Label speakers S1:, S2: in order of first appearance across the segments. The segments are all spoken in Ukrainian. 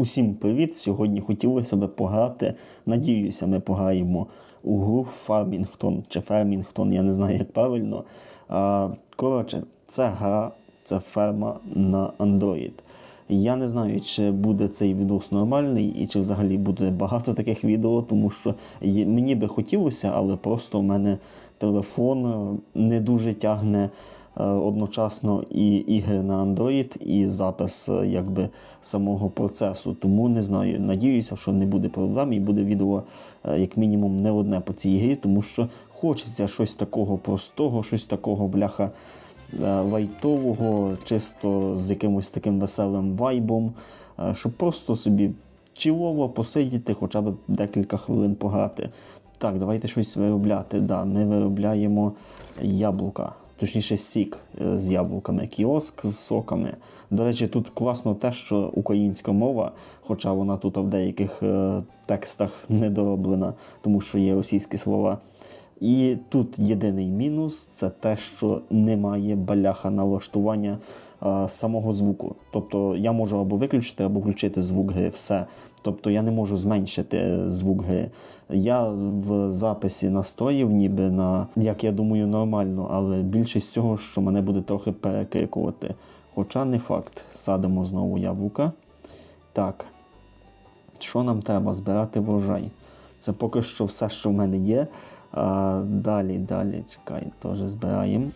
S1: Усім привіт! Сьогодні хотілося б пограти. Надіюся, ми пограємо у гру Farmington чи Farmington, я не знаю, як правильно. Коротше, це гра, це ферма на Android. Я не знаю, чи буде цей відос нормальний і чи взагалі буде багато таких відео, тому що мені би хотілося, але просто в мене телефон е, не дуже тягне одночасно і ігри на Android, і запис е, якби самого процесу. Тому не знаю. Надіюся, що не буде проблем і буде відео е, як мінімум не одне по цій грі, тому що хочеться щось такого простого, щось такого бляха е, лайтового, чисто з якимось таким веселим вайбом, е, щоб просто собі чілово посидіти, хоча б декілька хвилин пограти. Так, давайте щось виробляти. Да, ми виробляємо яблука, точніше, сік е, з яблуками, кіоск з соками. До речі, тут класно те, що українська мова, хоча вона тут в деяких е, текстах недороблена, тому що є російські слова. І тут єдиний мінус це те, що немає баляха налаштування самого звуку. Тобто я можу або виключити, або включити звук гри. Все. Тобто я не можу зменшити е, звук гри. Я в записі настроїв, ніби на, як я думаю, нормально, але більшість цього, що мене буде трохи перекрикувати. Хоча не факт. Садимо знову яблука. Так. Що нам треба? Збирати врожай. Це поки що все, що в мене є. А, далі, далі, чекай, теж збираємо.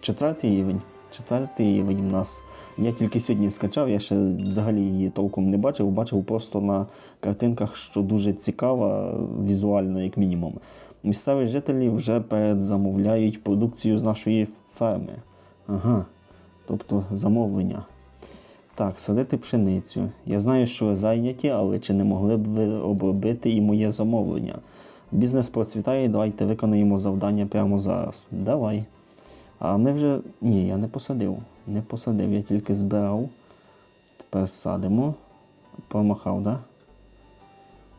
S1: Четвертий рівень. Четвертий рівень в нас. Я тільки сьогодні скачав, я ще взагалі її толком не бачив, бачив просто на картинках, що дуже цікава візуально, як мінімум. Місцеві жителі вже передзамовляють продукцію з нашої ферми. Ага. Тобто замовлення. Так, садити пшеницю. Я знаю, що ви зайняті, але чи не могли б ви обробити і моє замовлення? Бізнес процвітає, давайте виконаємо завдання прямо зараз. Давай. А ми вже. Ні, я не посадив. Не посадив, я тільки збирав. Тепер садимо. Промахав, да?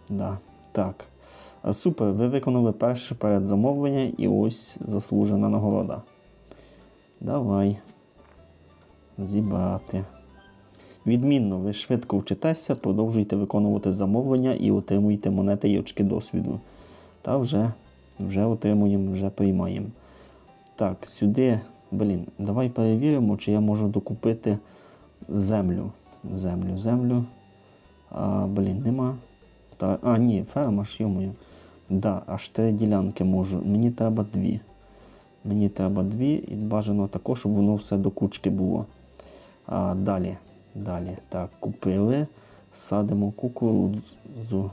S1: Да. Так. Супер, ви виконали перше передзамовлення і ось заслужена нагорода. Давай. Зібрати. Відмінно, ви швидко вчитеся, продовжуйте виконувати замовлення і отримуйте монети і очки досвіду. Та вже, вже отримуємо, вже приймаємо. Так, сюди, блін, давай перевіримо, чи я можу докупити землю. Землю, землю. А, блін, нема. Та, а, ні, ферма ж йомою. Да, аж три ділянки можу. Мені треба дві. Мені треба дві і бажано також, щоб воно все до кучки було. А, далі, далі. Так, купили. Садимо кукурудзу.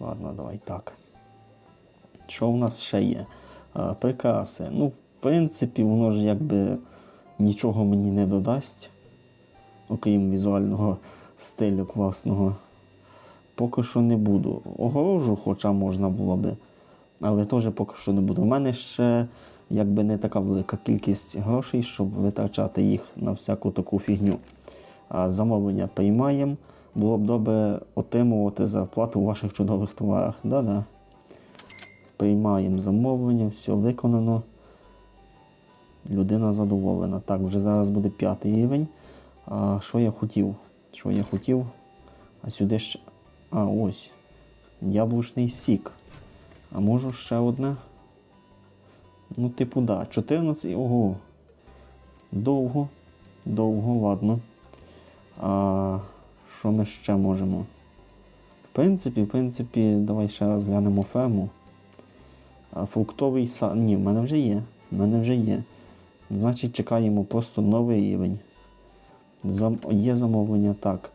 S1: Ладно, давай так. Що в нас ще є? Прикраси. Ну, в принципі, воно ж якби нічого мені не додасть, окрім візуального стилю класного. Поки що не буду. Огорожу, хоча можна було би, але теж поки що не буду. У мене ще якби не така велика кількість грошей, щоб витрачати їх на всяку таку фігню. А замовлення приймаємо. Було б добре отримувати зарплату у ваших чудових товарах. Да-да. Приймаємо замовлення, все виконано. Людина задоволена. Так, вже зараз буде п'ятий рівень. А що я хотів? Що я хотів? А сюди ще. А, ось. Яблучний сік. А можу ще одне? Ну, типу, да. 14. Ого. Довго. Довго, ладно. А що ми ще можемо? В принципі, в принципі, давай ще раз глянемо ферму. Фруктовий сад. Ні, в мене вже є. В мене вже є. Значить, чекаємо просто новий рівень. Зам... Є замовлення так.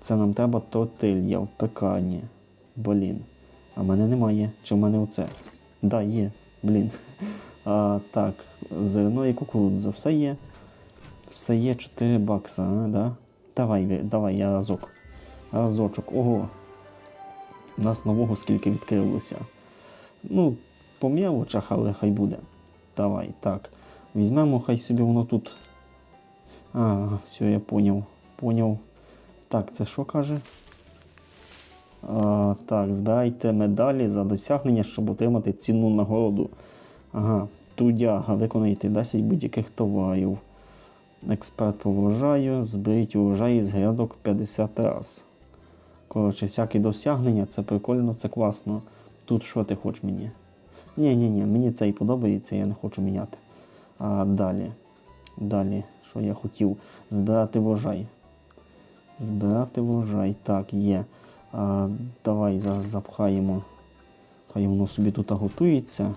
S1: Це нам треба тортилья в пекарні. Блін. А мене немає. Чи в мене оце? Да, є. Блін. А, так, зерно і кукурудза. Все є. Все є 4 бакса, а, да? Давай, давай, я разок. Разочок. Ого. У нас нового скільки відкрилося. Ну, по мелочах, але хай буде. Давай, так. Візьмемо, хай собі воно тут. А, все, я поняв. Поняв. Так, це що каже? А, так, збирайте медалі за досягнення, щоб отримати цінну нагороду. Ага, трудяга, виконайте 10 будь-яких товарів. Експерт по врожаю, зберіть урожай з грядок 50 раз. Коротше, всякі досягнення, це прикольно, це класно. Тут що ти хочеш мені? Ні, ні, ні, мені і подобається, я не хочу міняти. А далі. Далі, що я хотів? Збирати врожай. Збирати врожай. Так, є. А, давай зараз запхаємо. Хай воно собі тут готується.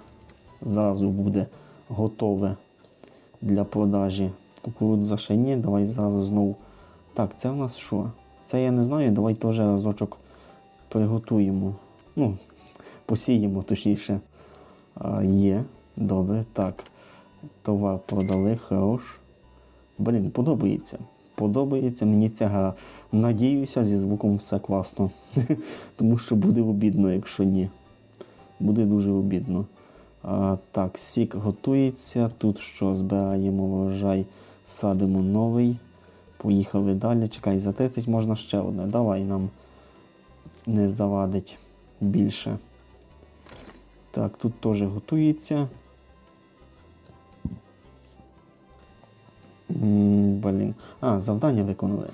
S1: Зразу буде готове для продажі. Кукурудза ще ні. Давай зараз знову. Так, це в нас що? Це я не знаю. Давай теж разочок приготуємо. Ну, посіємо точніше. А, є. Добре. Так. Товар продали, хорош. Блін, подобається. Подобається мені ця гра. Надіюся, зі звуком все класно. Тому що буде обідно, якщо ні. Буде дуже обідно. А, так, сік готується. Тут що збираємо врожай, садимо новий. Поїхали далі. Чекай, за 30 можна ще одне. Давай нам не завадить більше. Так, тут теж готується. Блін. А, завдання виконали.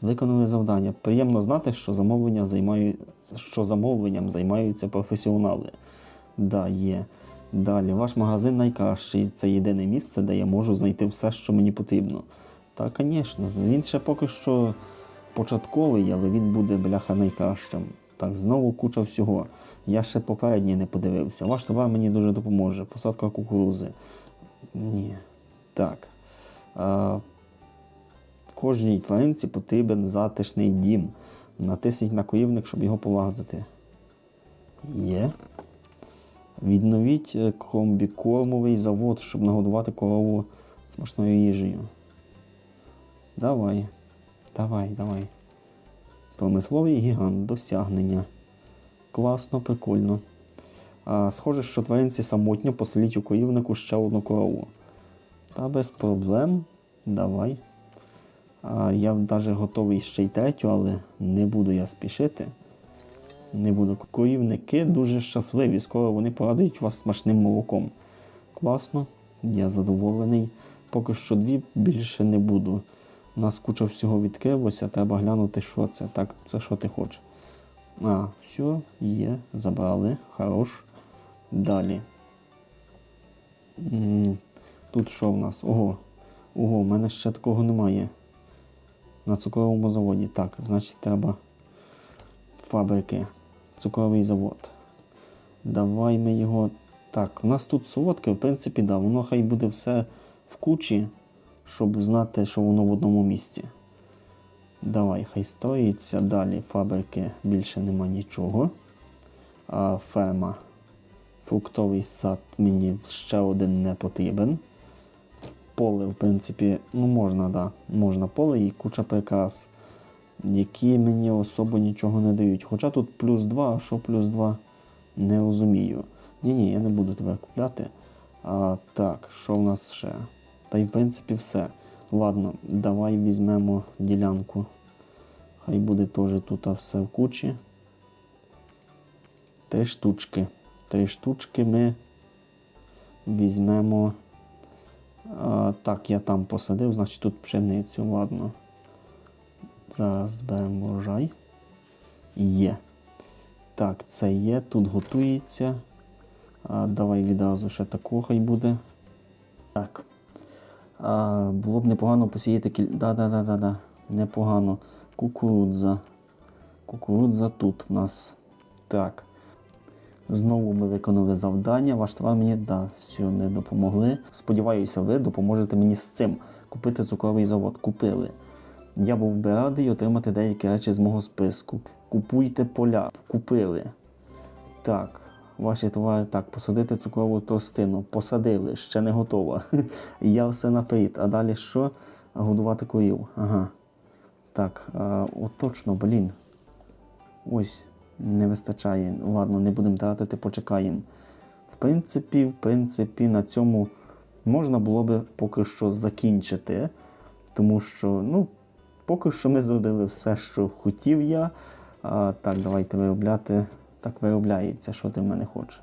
S1: Виконали завдання. Приємно знати, що, замовлення займаю... що замовленням займаються професіонали. Да, є. Далі, ваш магазин найкращий. Це єдине місце, де я можу знайти все, що мені потрібно. Та, звісно, він ще поки що початковий, але він буде бляха найкращим. Так, знову куча всього. Я ще попередній не подивився. Ваш товар мені дуже допоможе. Посадка кукурузи. Ні. Так. А, кожній тваринці потрібен затишний дім. Натисніть на коївник, щоб його полагодити. Є. Відновіть е, комбікормовий завод, щоб нагодувати корову смачною їжею. Давай. Давай, давай. Промисловий гігант, досягнення. Класно, прикольно. А, схоже, що тваринці самотньо поселіть у коївнику ще одну корову. Та без проблем. Давай. А, я навіть готовий ще й третю, але не буду я спішити. Не буду. Корівники дуже щасливі. Скоро вони порадують вас смачним молоком. Класно, я задоволений. Поки що дві більше не буду. У нас куча всього відкрилося, треба глянути, що це. Так, це що ти хочеш. А, все, є, забрали. Хорош. Далі. Тут що в нас? Ого. Ого, в мене ще такого немає. На цукровому заводі. Так, значить, треба фабрики. Цукровий завод. Давай ми його. Так, у нас тут солодке, в принципі, да, воно хай буде все в кучі, щоб знати, що воно в одному місці. Давай, хай стоїться. Далі фабрики більше нема нічого. А ферма. Фруктовий сад мені ще один не потрібен. Поле, в принципі, ну можна, да, можна поле і куча прикрас, які мені особо нічого не дають. Хоча тут плюс 2, а що плюс 2, не розумію. Ні-ні, я не буду тебе купляти. А, так, що в нас ще? Та й в принципі все. Ладно, давай візьмемо ділянку. Хай буде теж тут все в кучі. Три штучки. Три штучки ми візьмемо. А, так, я там посадив, значить тут пшеницю, ладно. Зараз зберемо врожай. Є. Так, це є, тут готується. А, давай відразу ще таку хай буде. Так. А, було б непогано посіяти кіль... Да-да-да-да-да. Непогано. Кукурудза. Кукурудза тут в нас. Так. Знову ми виконали завдання. Ваш товар мені да, все, не допомогли. Сподіваюся, ви допоможете мені з цим. Купити цукровий завод. Купили. Я був би радий отримати деякі речі з мого списку. Купуйте поля. Купили. Так, ваші товари так, посадити цукрову тростину. Посадили, ще не готова. Я все наперед. А далі що? Годувати корів. Ага. Так, а, от точно, блін. Ось, не вистачає. Ладно, не будемо тратити, почекаємо. В принципі, в принципі, на цьому можна було би поки що закінчити. Тому що, ну, поки що ми зробили все, що хотів я. А, так, давайте виробляти. Так виробляється, що ти в мене хочеш.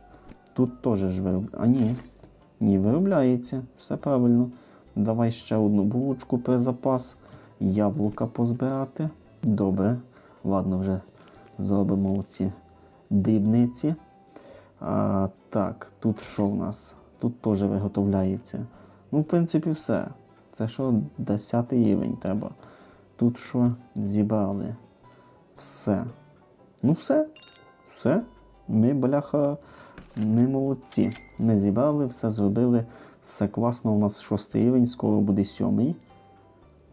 S1: Тут теж ж виробляється. А ні. Ні, виробляється. Все правильно. Давай ще одну булочку при запас. Яблука позбирати. Добре. Ладно, вже зробимо оці дрібниці. А, так, тут що в нас? Тут теж виготовляється. Ну, в принципі, все. Це що 10 рівень треба. Тут що зібрали. Все. Ну, все. Все. Ми, бляха, ми молодці. Ми зібрали, все зробили. Все класно. У нас шостий рівень, скоро буде сьомий.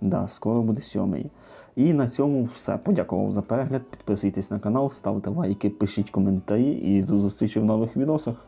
S1: Да, скоро буде сьомий. І на цьому все. Подякував за перегляд. Підписуйтесь на канал, ставте лайки, пишіть коментарі і до зустрічі в нових відосах.